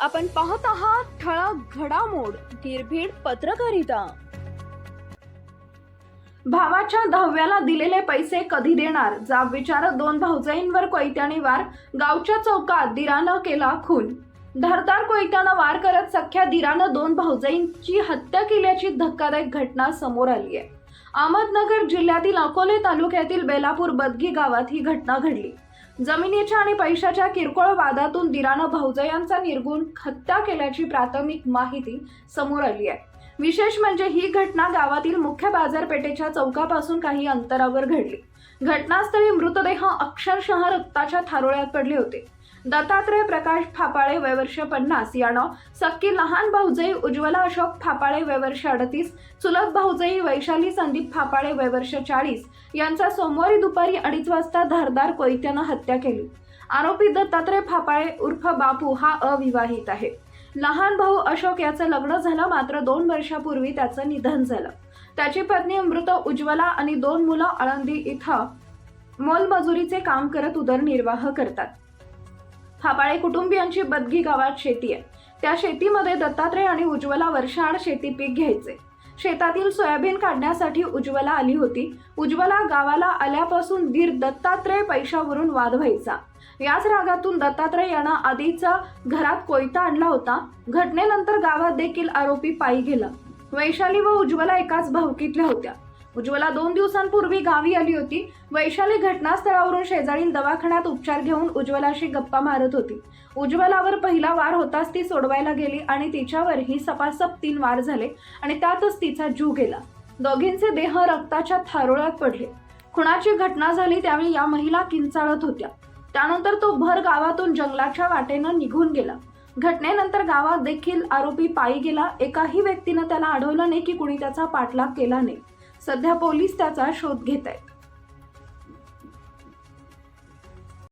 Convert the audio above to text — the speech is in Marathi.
आपण पाहत आहात ठळक घडामोड निर्भीड पत्रकारिता. भावाच्या दहाव्याला दिलेले पैसे कधी देणार? जाब विचारत दोन भाऊजाईंवर कोयत्याने वार गावच्या चौकात दिरानं केला खून. धारदार कोयत्यानं वार करत सख्या दिरानं दोन भाऊजाईंची हत्या केल्याची धक्कादायक घटना समोर आली आहे. अहमदनगर जिल्ह्यातील अकोले तालुक्यातील बेलापूर बदगी गावात ही घटना घडली. जमिनीच्या आणि पैशाच्या किरकोळ वादातून दिरानं भाऊजयांचा निर्गुण हत्या केल्याची प्राथमिक माहिती समोर आली आहे. विशेष म्हणजे ही घटना गावातील मुख्य बाजारपेठेच्या चौकापासून काही अंतरावर घडली. घटनास्थळी मृतदेह अक्षरशः रक्ताच्या थारोळ्यात पडले होते. दत्तात्रय प्रकाश फापाळे वयवर्ष पन्नास यानं सक्की लहान भाऊजई उज्ज्वला अशोक फापाळे वयवर्ष अडतीस चुलत भाऊजई वैशाली संदीप फापाळे वयवर्ष चाळीस यांचा सोमवारी दुपारी अडीच वाजता धारदार कोयत्यानं हत्या केली. आरोपी दत्तात्रय फापाळे उर्फ बापू हा अविवाहित आहे. लहान भाऊ अशोक याचं लग्न झालं मात्र दोन वर्षापूर्वी त्याचं निधन झालं. त्याची पत्नी मृत उज्ज्वला आणि दोन मुलं आळंदी इथं मोलमजुरीचे काम करत उदरनिर्वाह करतात. थापाळे कुटुंबियांची बदगी गावात शेती आहे. त्या शेतीमध्ये दत्तात्रय आणि उज्ज्वला वर्षाआड शेती पीक घ्यायचे. शेतातील सोयाबीन काढण्यासाठी उज्ज्वला आली होती. उज्ज्वला गावाला आल्यापासून धीर दत्तात्रय पैशावरून वाद व्हायचा. याच रागातून दत्तात्रय यांना आधीचा घरात कोयता आणला होता. घटनेनंतर गावात देखील आरोपी पायी गेला. वैशाली व उज्ज्वला एकाच भावकीतल्या होत्या. उज्ज्वला दोन दिवसांपूर्वी गावी आली होती. वैशाली घटनास्थळावरून शेजारील दवाखान्यात उपचार घेऊन उज्ज्वलाशी गप्पा मारत होती. उज्ज्वलावर पहिला वार होताच ती सोडवायला गेली आणि तिच्यावरही सपासप तीन वार झाले आणि त्यातच तिचा जीव गेला. दोघींचे देह रक्ताच्या थारोळ्यात पडले. खुणाची घटना झाली त्यावेळी या महिला किंचाळत होत्या. त्यानंतर तो भर गावातून जंगलाच्या वाटेनं निघून गेला. घटनेनंतर गावात देखील आरोपी पायी गेला. एकाही व्यक्तीनं त्याला अडवलं नाही की कुणी त्याचा पाठलाग केला नाही. सध्या पोलीस त्याचा शोध घेत आहेत